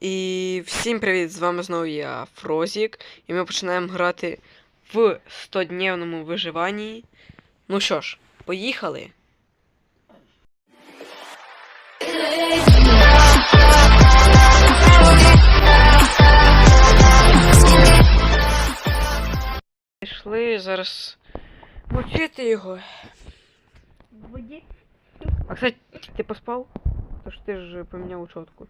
І всім привіт! З вами знову я, Фрозік, і ми починаємо грати в 100-дневному виживанні. Ну що ж, поїхали! Пішли зараз мочити його. А кстати, ти поспав? Тож ти ж поміняв учетку.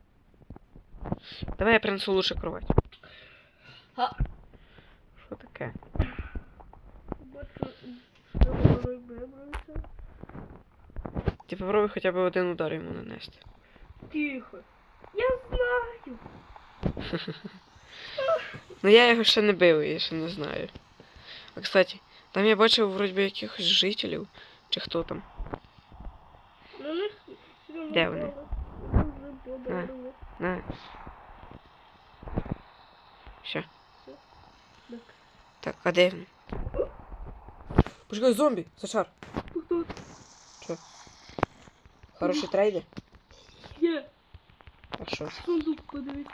Давай я принесу лучше кровать. А. Що таке? Бачу, що вибрався. Ти попробуй хоча б один удар йому нанести. Тихо. Я знаю. Ну я його ще не бив, я ще не знаю. А кстати, там я бачив вроді би якихось жителів. Чи хто там? Них Де вони? Дуже На. Що? Так. А де він? Почекай, зомбі! Сашар! Що? Хороший трейдер? Є. А що? Сундук подивись.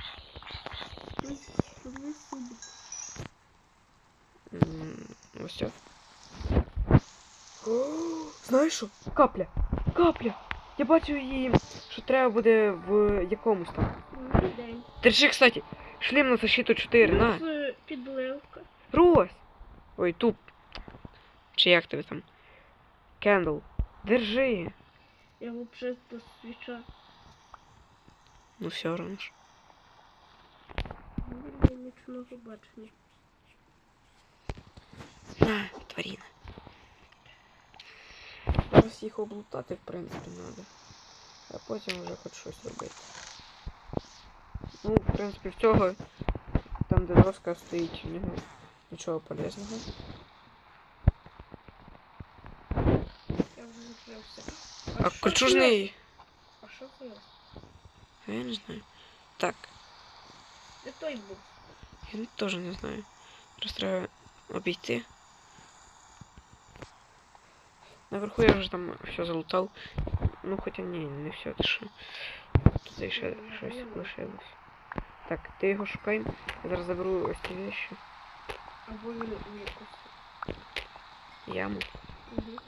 Подивись сундук. Ось все. Знаєш що? Капля! Капля! Я бачив її, що треба буде в якомусь там. День. Держи, кстати, шлем на защиту 4, на. Це Підливка. Рось! Ой, туп. Чи як тебе там? Кендл. Держи. Я взагалі до свіча. Ну все одно ж. Я. На, тварина. Зараз їх облутати, в принципі, треба. А потім вже хоч щось робити. Ну, в принципі, в цього, там де доска стоїть, в нього нічого полезного. Я вже закрився. А що кольчужний. це? А що це? А я не знаю. Так, Де той був? я не- теж не знаю. Зараз треба обійти. Наверху я вже там все залутав. Ну хоча ні, не все, ти що. Тут ще щось лишилось. Так, ти його шукай. Я зараз заберу ось ці вещи. Або він у якусь. Яму. Угу.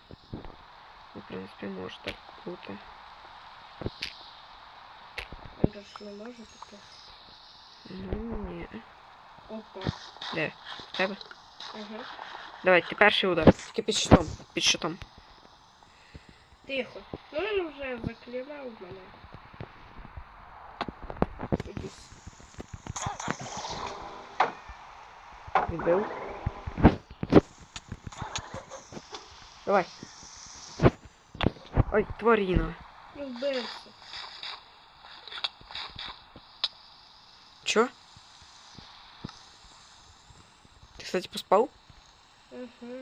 Ну, в принципі, може так бути. Він же ж не може таке. Ну, ні. Опа. Де? В тебе? Ага. Давай, ти перший удар. Тільки під щитом. Під щитом. Тихо. Ну він вже заклинав мене. Іди. Відбив. Давай. Ой, тварина. Ну вбився. Чо? Ти, кстати, поспав? Угу.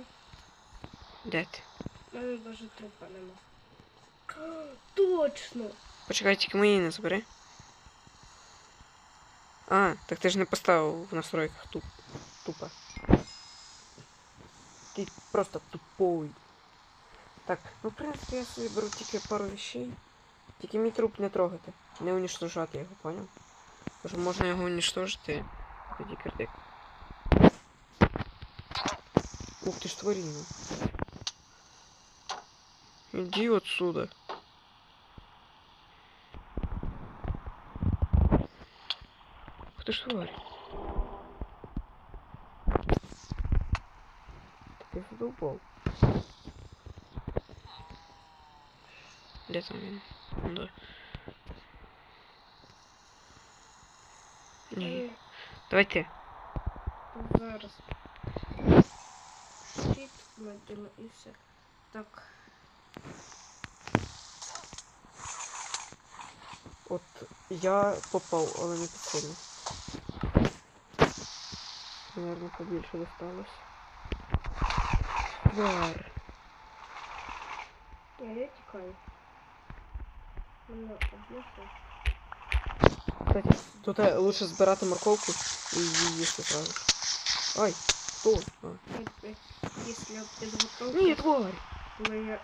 Де ти? У мене навіть трупа нема. Точно! Почекай, тільки мої не забери. А, так ти ж не поставив в настройках туп. Тупо. Ти просто тупой. Так, ну в принципі я собі беру тільки пару вещей. Тільки мій труп не трогати. Не уничтожати його, поняв? Тому що можна його уничтожити. Тоді кирдик. Ух ти ж тварина. Иди отсюда. Ух ты ж тварь. Ты задолбал. Где там він? Ну Да. Ні. Е, Давай ти. Зараз. Щит надіну і все. Так. От я попав, але не так сильно. Наверно, побільше досталось. Твар. Я, я тікаю. Мене обнесла. Кстати, тут е, лучше збирати морковку і її їсти сразу. Ай, хто? А. Якщо я підготовлю, Ні, тварь! коли я...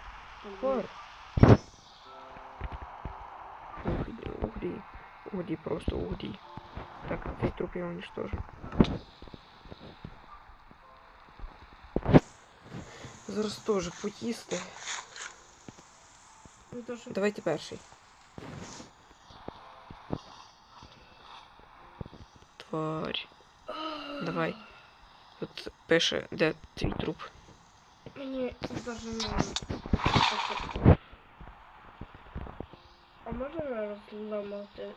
Тварь! Угді, угді. Угді, просто угді. Так, цей труп я уничтожу. Зараз теж поїсти. Ну. Давайте перший. Тварь. Давай. Тут пише, де твій труп. Мені даже не... А можна розламати?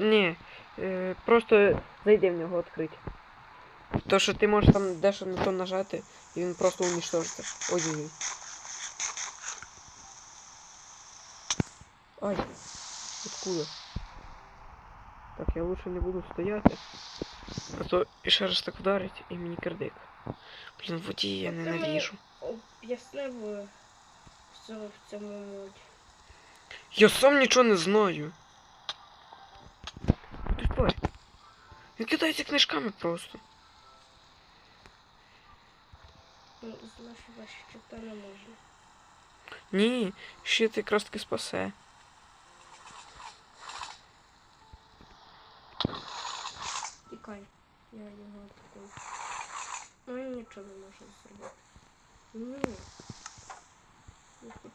Ні, е, просто зайди в нього відкрити. То, що ти можеш там дещо не то нажати, і він просто уничтожиться. Ой-ой-ой. Ай, откуда? Так, я лучше не буду стояти. А то ще раз так вдарить, і мені кирдик. Блін, воді я ненавіжу. Об'яснив все в цьому моді. Я сам нічого не знаю. Ти. Він кидається книжками просто. Ну, знаєш, ваші чита не можна. Ні, щит якраз таки спасе. Тікай. Я його атакую. Ну він нічого не може зробити. Ні. Не хочу.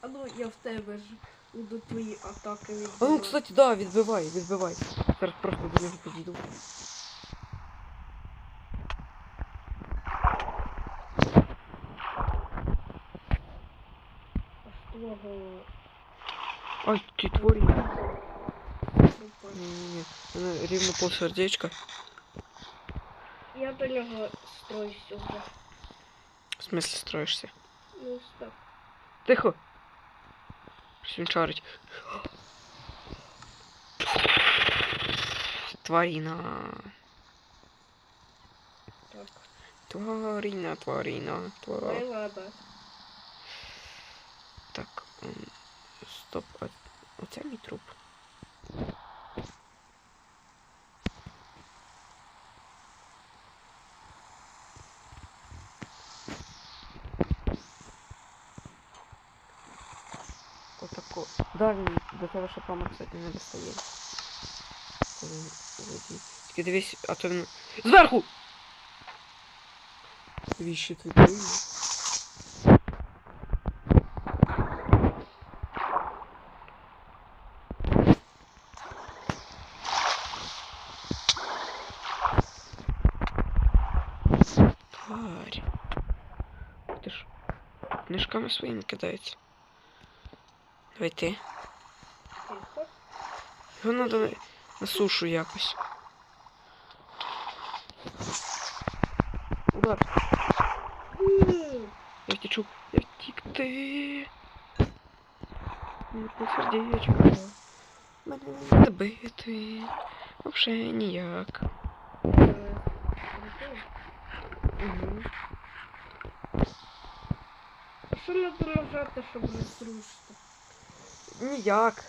А ну я в тебе ж буду твої атаки А ну, кстати, да, відбивай, відбивай. Зараз просто до нього підійду. Аж твого Ай, творі. трупа. Ні-ні-ні. Мене рівно пол сердечка. Я до нього строюсь уже. В смислі строїшся? Ну, стоп. Тихо. Він чарить. Тваріна. Так. Тваріна, тваріна, Ну тваріна. і ладно. Так, м, стоп, а оце мій труп. Отако. Да, він до тебе шипами, кстати, не достає. Коли він у воді. Тільки дивись, а то він. Зверху! Віщі ти дивні. Тварь. Ти ж книжками своїми кидається. Давай ти. Його надо на, сушу якось. Удар. Я втічу. Я втік ти. По сердечко. Мене не добити. Вообще ніяк. е, Угу. А що треба нажати, щоб розрушити? Ніяк.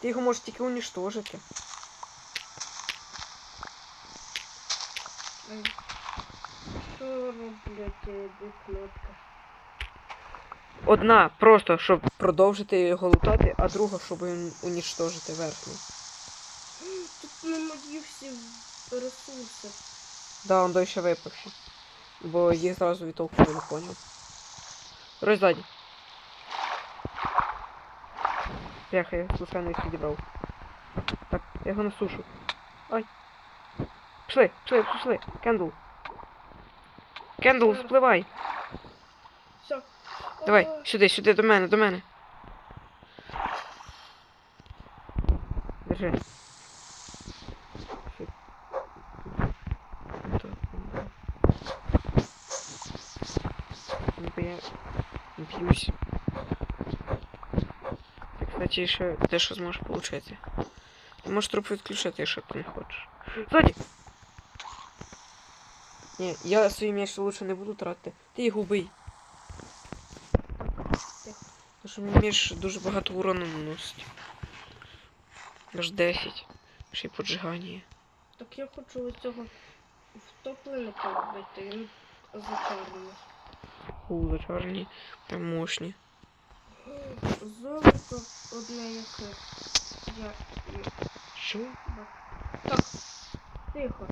Ти його можеш тільки уничтожити. Ай. Що роблять дві? Одна просто, щоб продовжити його лутати, а друга, щоб ун- уничтожити верхню. Тут не мої всі ресурси. Да, он ще випивши. Бо їх зразу відтолкнули, не поняв. Рой ззаді. Бляха, я случайно їх відібрав. Так, я його на сушу. Ай. Пішли, пішли, пішли. Кендл. Кендл, спливай. Все. Давай, сюди, сюди, до мене, до мене. Держи. Фі. То, м. Ну, бо я б'юсь. Ти, ще дещо зможеш получити. Ти можеш труп відключити, якщо ти не хочеш. Ззаді! Ні, я свій м'яч лучше не буду тратити. Ти його бий. Тому що мій меч дуже багато урону наносить. Аж 10. Ще й поджигання. Так я хочу ось цього втопленика вбити, він зачарний. У, зачарні. Прям мощні. Золото одне яке. Я... Що? Так, тихо.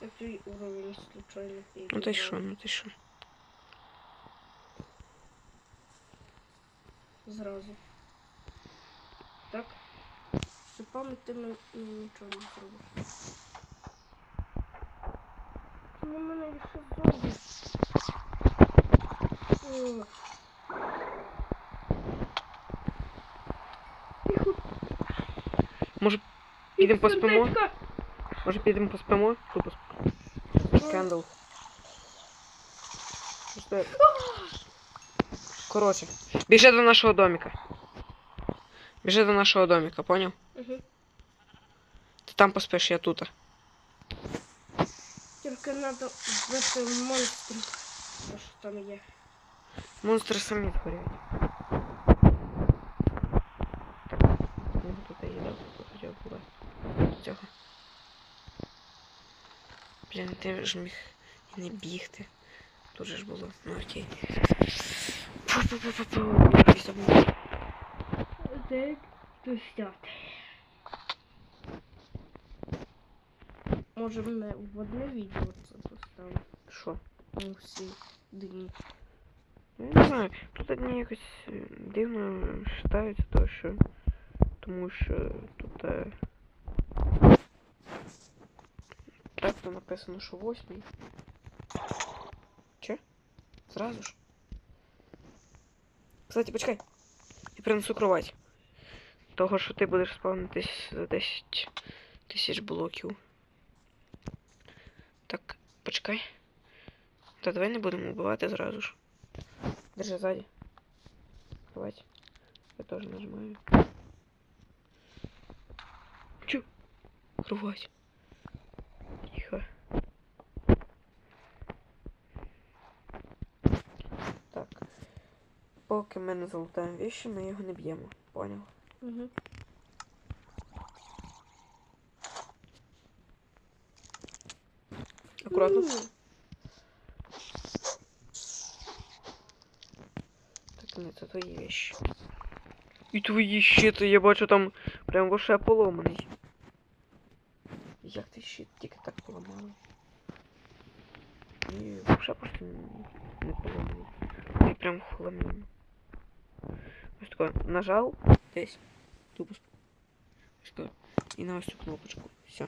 Я уровень случайно Ну ти що, ну ти що? Зразу. Так. Ти мені нічого не зробиш. На мене. О. Тихо. Може, підемо поспимо? Може підемо поспимо? Тупо. Що? Коротше, біжи до нашого домика. Біжи до нашого домика, поняв? Угу. Ти там поспиш, я тут. Тільки треба вбити монстрів. Що ж там є. Монстри самі згорять. Так, тут я їдав, хоча б була. Блін, ти ж міг і не бігти. Тут же ж було. Ну окей. Забув. Так, пустяти. Може в одне відео це поставимо. Ну, Я не знаю, тут одні якось е, дивно вважаються, то що. Тому що тут. Е... Так то написано, що восьмий. Че? Зразу ж? Кстати, почекай. Я принесу кровать. Того, що ти будеш спавнитись за 10 тисяч блоків. Так, почекай. Та давай не будемо вбивати зразу ж. Держи сзади. Кровать. Я тоже нажимаю. Чё? Кровать. Тихо. Так. Поки ми не залутаємо вещи, ми його не б'ємо. Понял? Угу. Аккуратно. Так, це твої вещи. І твої щити, я бачу там прям вообще поломаний. Як ти щит тільки так поламали? Ні, вообще просто не- не поламаний. Ти прям хламін. Ось тако, нажав десь. Тупо. сп- Ось тако. І на ось цю кнопочку. Все.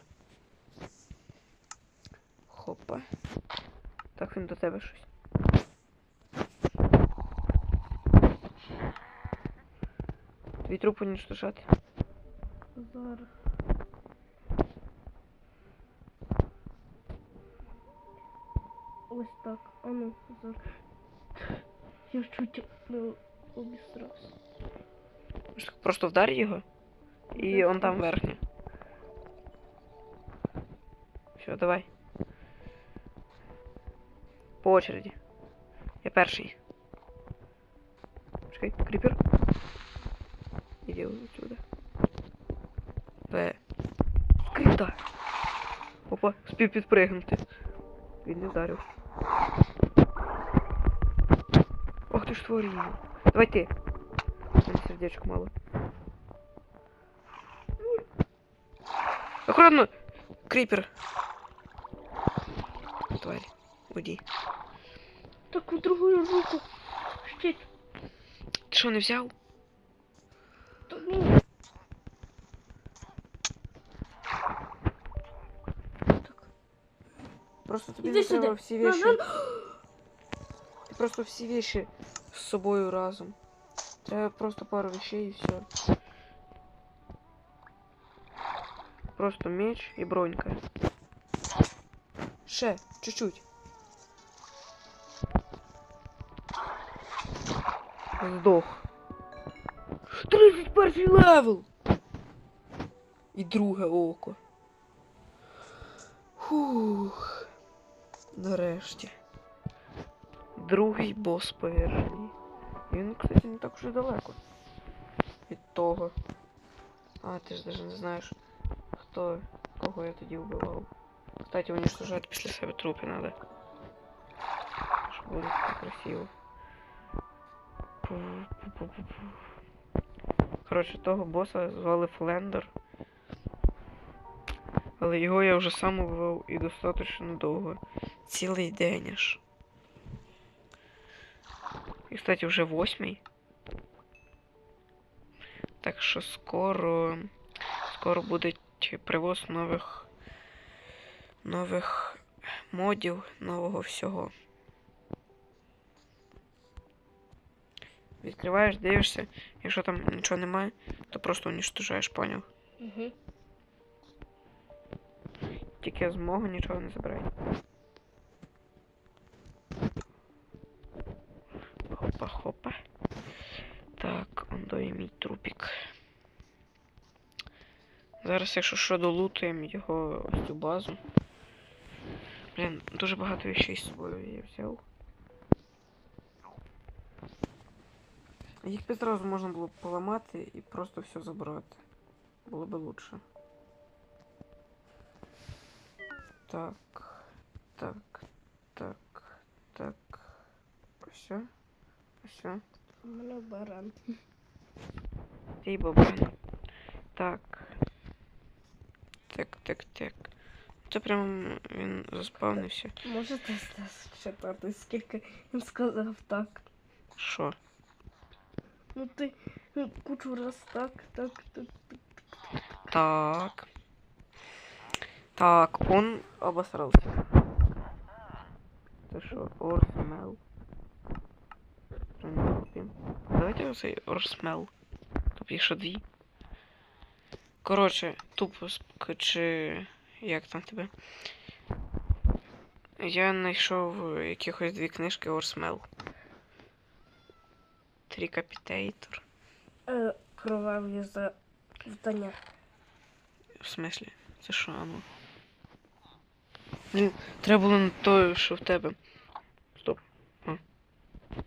Хопа. Так він до тебе щось. Твій труп уничтожати. Зараз. Ось так. А ну, зараз. Я чуть не обістрався. Ось так Просто вдар його. І он там верхня. Все, давай. По очереді. Я перший. Чекай, кріпер. Іди отсюда. Б. Крипта. Опа, спів підпригнути. Він не вдарив. Ох ти ж творіння. Давай ти. У мене сердечко мало. Аккуратно! Крипер! Тварь. Уйди. Так у другую руку. Щит. Ти що, не взяв? То ні. Так. Просто тобі Іди не треба сюди. всі На, вещи. на. Ти просто всі вещи з собою разом. Треба просто пару вещей і все. Просто меч і бронька. Ще, чуть-чуть. Здох. 31 левел! І друге око. Фух. Нарешті. Другий бос повержений. Він, кстати, не так уже далеко. Від того. А, ти ж даже не знаєш, хто, кого я тоді вбивав. Кстати, уничтожать після себе трупи надо. Щоб було красиво. Фу. Пу-пу-пу-пу. Коротше, того боса звали Флендер. Але його я вже сам убивав і достатньо довго. Цілий день аж. І, кстати, вже восьмий. Так що скоро. Скоро буде привоз нових. нових модів, нового всього. Відкриваєш, дивишся, якщо там нічого немає, то просто уничтожаєш, поняв? Угу. Тільки з мого нічого не забирай. Хопа, хопа. Так, ондо і мій трупік. Зараз, якщо що, долутуємо його ось цю базу. Блін, дуже багато вещей з собою я взяв. Їх би зразу можна було б поламати і просто все забрати. Було би лучше. Так, так, так, так. Ось. Ось. У мене баран. Ти бабай. Так. Так, так, так. Це прям він заспавнився. Можете читати, скільки він сказав так. Що? Ну ти ну, кучу раз так, так, так. Так. Так, Так, он обосрался. Ты что, Орсмел? Давайте оцей Орсмел. Тут їх ще дві. Коротше, тупо чи як там тебе? Я знайшов якихось дві книжки Орсмел. Трікапітейтор. Е, кроваві завдання. В смислі? Це що, ану? Блін, треба було на то, що в тебе. Стоп. А.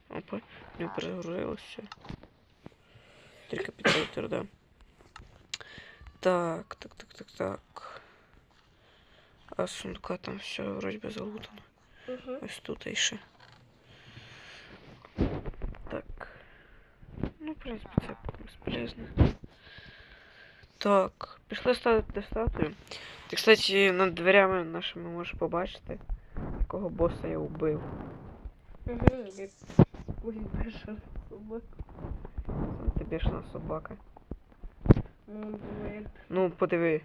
Опа, не перегрузилося. Трикапітейтер, да. Так, так, так, так, так. А сундука там все вроді би залутано. Угу. Ось тут іще. Так. Ну, в принципі, це безполезно. Так, пішли ставити статую. Ти, кстати, над дверями нашими можеш побачити, якого боса я вбив. Угу. Бешена собака. Ти бешена собака. Ну. Ну, подиви,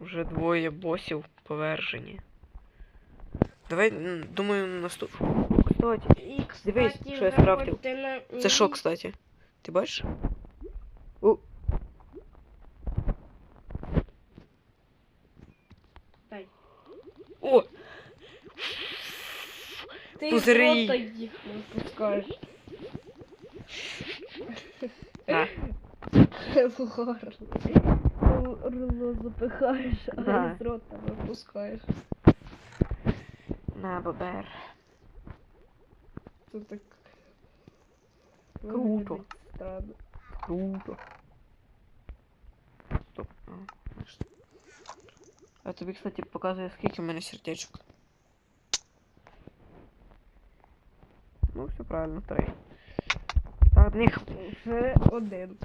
вже двоє босів повержені. Давай, думаю, наступ. Кстати, І, Дивись, кстати, що я скрафтив. на це що, кстати? Ти бачиш? О, Дай. о! Ти Пузирі. з рота їх не пускаєш. На. В горло. В запихаєш, а Да. з рота випускаєш. На, бобер. Це так. Круто. виглядить Странно. Круто. Стоп. А, значить. А тобі, кстати, показує, скільки в мене сердечок. Ну, все правильно, три. Та одних. Вже один.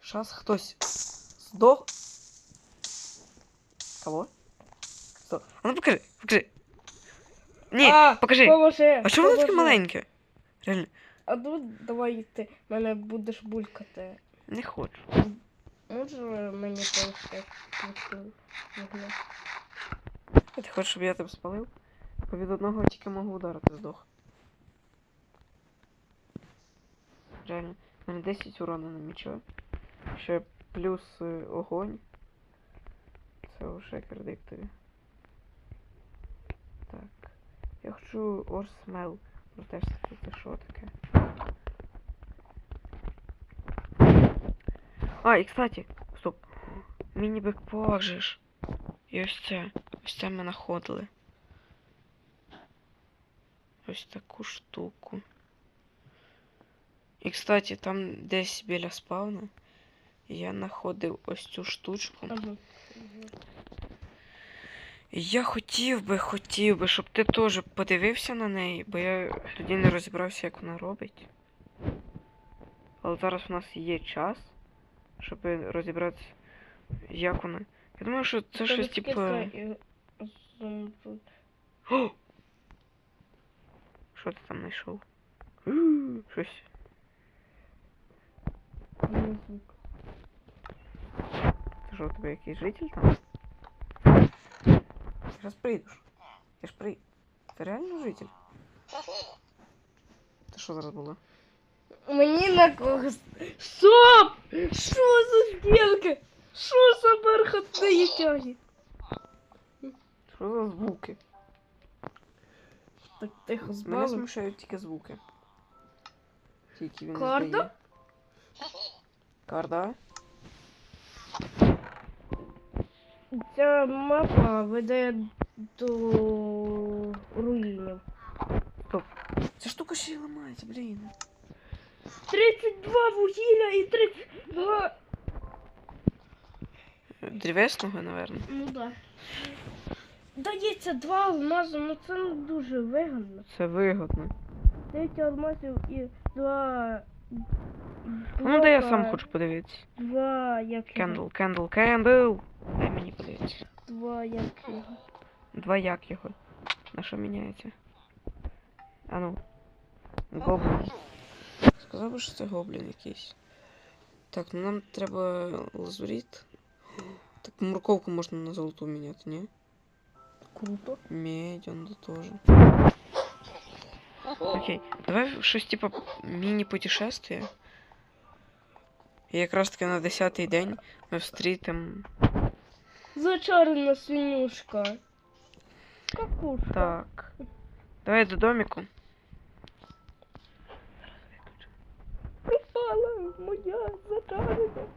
Щас хтось здох. Кого? Стоп. А ну покажи, покажи. Ні, А, покажи. Поможи, А чому воно таке поможи. маленьке? Реально, А ну давай ти мене будеш булькати. не хочу. Може мені трошки вогню? Ти хочеш, щоб я тебе спалив? Бо від одного тільки можу ударити здох. Реально. У мене 10 урона на мічо. Ще плюс е, огонь. Це вже кредит тобі. Так. Я хочу Орсмел. Протестити це що таке. А, і кстати, стоп. Міні-бекпак же ж. І ось це. Ось це ми знаходили. Ось таку штуку. І, кстати, там десь біля спавна я знаходив ось цю штучку. Ага. Я хотів би, хотів би, щоб ти теж подивився на неї, бо я тоді не розібрався, як вона робить. Але зараз у нас є час, щоб розібратися, як вона. Я думаю, що це щось типу. Що ти там знайшов? Щось. Ти що, у тебе якийсь житель там? Зараз прийдеш. Я ж при... Ти реально житель? Це що зараз було? Мені на когось. Стоп! Що за зділки? Що за бархатні тяги? Що за звуки? Так тихо Мене збавив. смущають тільки звуки. Тільки він Карда? здає. Карда? Ця мапа веде до руїнів. Ця штука ще й ламається, блін. 32 вугілля і 32... Древесного, напевно. Ну да. Дається два алмази, ну це не дуже вигідно. Це вигодно. 9 алмазів і два... Ну, да я сам хочу подивитися. Два, як? Кендл, кендл, кендл. Дай мені подивитися. Два, як його? Два як його. На що міняється? А ну. Гоблін. Сказав що це гоблін якийсь. Так, ну нам треба лазуріт. Так морковку можна на золоту міняти, ні? Круто. Медь, он да тоже. Окей, давай щось типа міні-путешествие. І якраз таки на 10-й день ми встрітимо. Зачарена свинюшка. Какушка. Так. Давай до домику. пропала моя затарена.